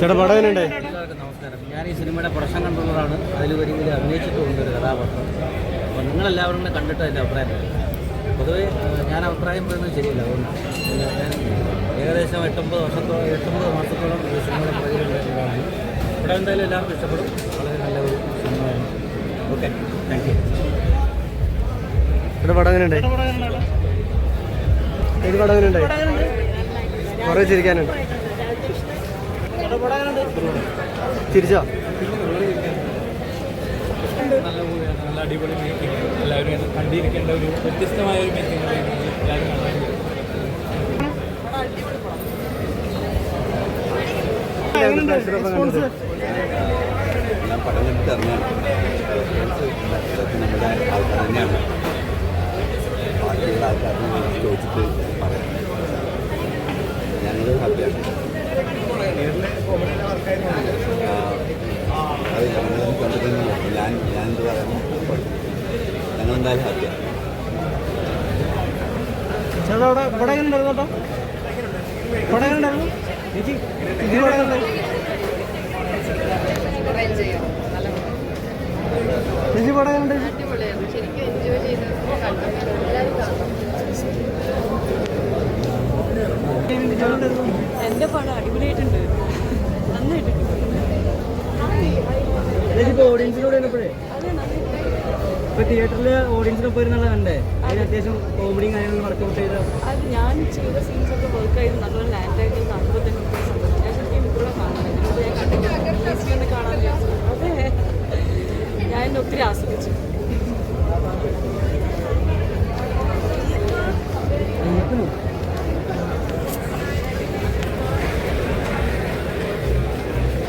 ചേട്ടാ പടം എങ്ങനെയുണ്ട്? നമസ്കാരം. ഞാൻ ഈ സിനിമയുടെ പ്രൊഡക്ഷൻ കൺട്രോളറാണ്. അതിൽ ഒരു ഇതിൽ അഭിനയിച്ചിട്ടുണ്ട് ഒരു കഥാപാത്രം. അപ്പോൾ നിങ്ങളെല്ലാവരും കൂടെ കണ്ടിട്ട് എന്റെ അഭിപ്രായം പൊതുവേ ഞാൻ അഭിപ്രായം പറയുന്നത് ശരിയല്ല അതുകൊണ്ട് ഏകദേശം എട്ടൊമ്പത് വർഷത്തോളം എട്ടൊമ്പത് മാസത്തോളം ഈ സിനിമയുടെ പുറകിലുള്ളതാണ് ഇവിടെ എന്തായാലും എല്ലാവർക്കും ഇഷ്ടപ്പെടും. വളരെ നല്ല ഒരു സിനിമയാണ്. ഓക്കെ താങ്ക് യു ഇവിടെ പടം എങ്ങനെയുണ്ട്? ഏത് പടം എങ്ങനെയുണ്ട്? കുറേ ചിരിക്കാനുണ്ട്. ചിരിച്ചോ നല്ല അടിപൊളി മീറ്റിംഗ് എല്ലാവരും കണ്ടിരിക്കേണ്ട ഒരു ഒരു മേക്കിംഗ് എല്ലാവരും ആൾക്കാർ തന്നെയാണ് ബാക്കിയുള്ള ആൾക്കാർ ചോദിച്ചിട്ട് പറയാം ഞങ്ങൾ ഹാപ്പിയാണ് ആ, അത് ഞങ്ങൾ കണ്ടിട്ട് ഞാൻ ഞാൻ പറയുന്നു ഞങ്ങൾ എന്തായാലും ഹാപ്പിയാണ് ചേട്ടാ അവിടെ ഇവിടെ എങ്ങനെ ഉണ്ടായിരുന്നു കേട്ടോ പടം എങ്ങനെ ഉണ്ടായിരുന്നു ചേച്ചി ഇത് പടം എങ്ങനെ ചേച്ചി എങ്ങനെ ശരിക്കും എൻജോയ് ചെയ്ത് എല്ലാവരും കാണണം എന്റെ പടം അടിപൊളിയായിട്ടുണ്ട് നന്നായിട്ടുണ്ട് ചേച്ചി ഇപ്പോൾ അത് നന്നായി തിയേറ്ററിൽ ഓഡിയൻസിനൊപ്പം ഇരുന്നുള്ള കണ്ടേ. അതിന് അത്യാവശ്യം കോമഡിയും കാര്യങ്ങളും വർക്കൗട്ട് ചെയ്ത അത് ഞാൻ ചെയ്ത സീൻസ് ഒക്കെ വർക്ക് ചെയ്ത് നല്ല ലാൻഡ് ആയിട്ട് കാണുമ്പോൾ തന്നെ ഞാൻ ഇവിടെ ഒത്തിരി ആസ്വദിച്ചു.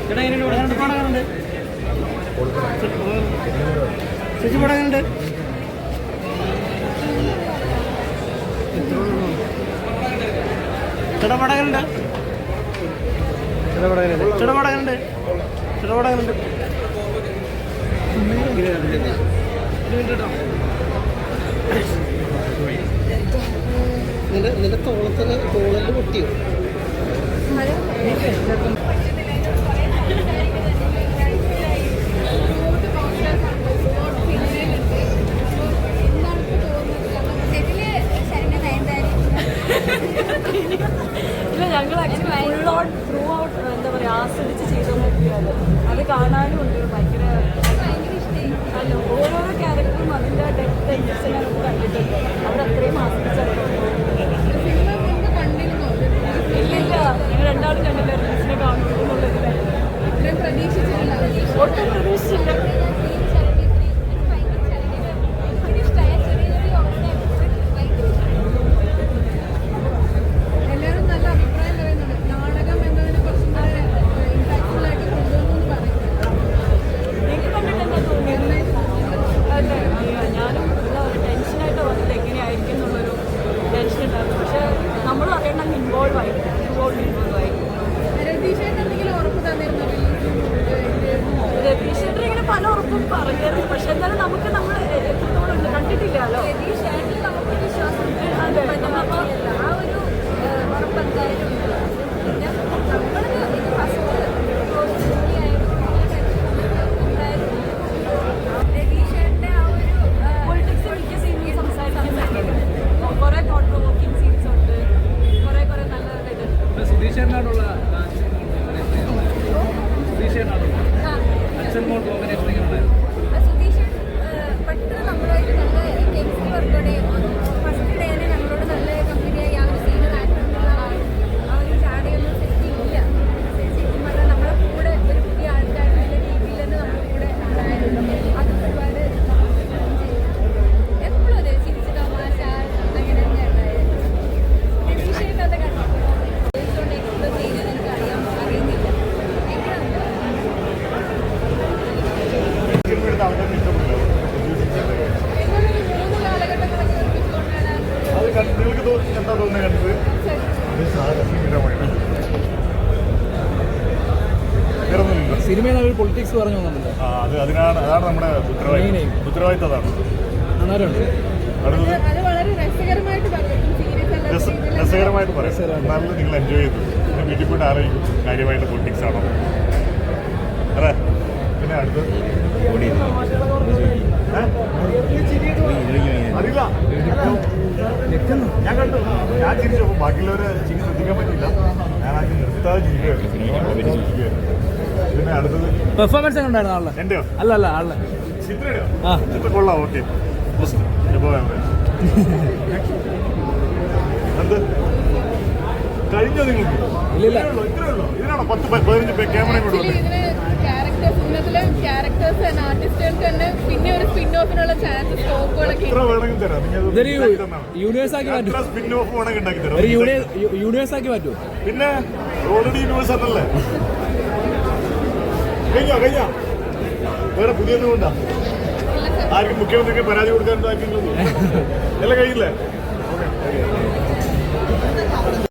ചേട്ടാ എങ്ങനെയുണ്ട് പടം എങ്ങനെയുണ്ട് ചേച്ചി പടം എങ്ങനെയുണ്ട്? നിന്റെ നിന്റെ തോളത്തിന് തോളൽ പൊട്ടിയോ? കാണാനും ഉണ്ട്. ഭയങ്കര അല്ല ഓരോരോ ക്യാരക്ടറും അതിന്റെ ഡെപ്ത് ഇൻട്രസ്റ്റ് ഞാൻ കണ്ടിട്ടുണ്ട്. അവിടെ അത്രയും ആസ്വദിച്ചത് ഇല്ലില്ല. ഇല്ല ഞങ്ങൾ രണ്ടാളും കണ്ടില്ല. റിലീസിനെ കാണുള്ളൂ എന്നുള്ളതിലാണ് ഒട്ടും പ്രതീക്ഷിച്ചില്ല. ഇങ്ങനെ പല കണ്ട് എന്താ തോന്നുന്നത് കണ്ടത് സാഹസികരമായിട്ട് സിനിമയിൽ അവർ പൊളിറ്റിക്സ് പറഞ്ഞു വന്നിട്ടുണ്ട്. ആ അത് അതിനാണ് അതാണ് നമ്മുടെ ഉത്തരവാദിത്വം. Aim. അതാണ് രസകരമായിട്ട് പറഞ്ഞു സീരിയസ് അല്ല രസകരമായിട്ട് പറയാം. നല്ല നിങ്ങൾ എൻജോയ് ചെയ്തു. പിന്നെ വീട്ടിൽ പോയിട്ട് ആലോചിക്കും കാര്യമായിട്ട് പൊളിറ്റിക്സ് ആണോ അതെ പിന്നെ അടുത്ത് ഏ? ഞാൻ കണ്ടു ഞാൻ ചിരിച്ചു അപ്പോൾ ബാക്കിയുള്ളവരെ ചിരി ശ്രദ്ധിക്കാൻ പറ്റില്ല ഞാൻ ആദ്യം നിർത്താതെ ചിരിക്കുകയായിരുന്നു പിന്നെ അടുത്തത് പെർഫോമൻസ് ഉണ്ടായിരുന്നു എന്റെയോ? അല്ല അല്ല ആളെ ചിത്രയുടെയോ? ആ. ചിത്ര കൊള്ളാം ഓക്കെ എന്ത്? കഴിഞ്ഞോ നിങ്ങൾക്ക്. ഇതിനാണോ പത്ത് പതിനഞ്ച് പേ- ക്യാമറ കൊണ്ട് ആക്ച്വലി ഇതിന് ക്യാരക്ടേഴ്സ് ഇന്നത്തിലെ ക്യാരക്ടേഴ്സ് ആർട്ടിസ്റ്റുകൾക്ക് തന്നെ പിന്നെ ഒരു സ്പിൻ ഓഫിനുള്ള ചാൻസ് ഇതൊരു യൂണിവേഴ്സ് ആക്കി മാറ്റും. ഒരു യൂണിവേഴ്സ് ആക്കി പിന്നെ ഓൾറെഡി യൂണിവേഴ്സ് ആണല്ലേ? കഴിഞ്ഞോ കഴിഞ്ഞോ? വേറെ പുതിയൊന്നും കൊണ്ടാ ആർക്കും മുഖ്യമന്ത്രിക്ക് പരാതി കൊടുക്കാൻ എല്ലാം കഴിയില്ലേ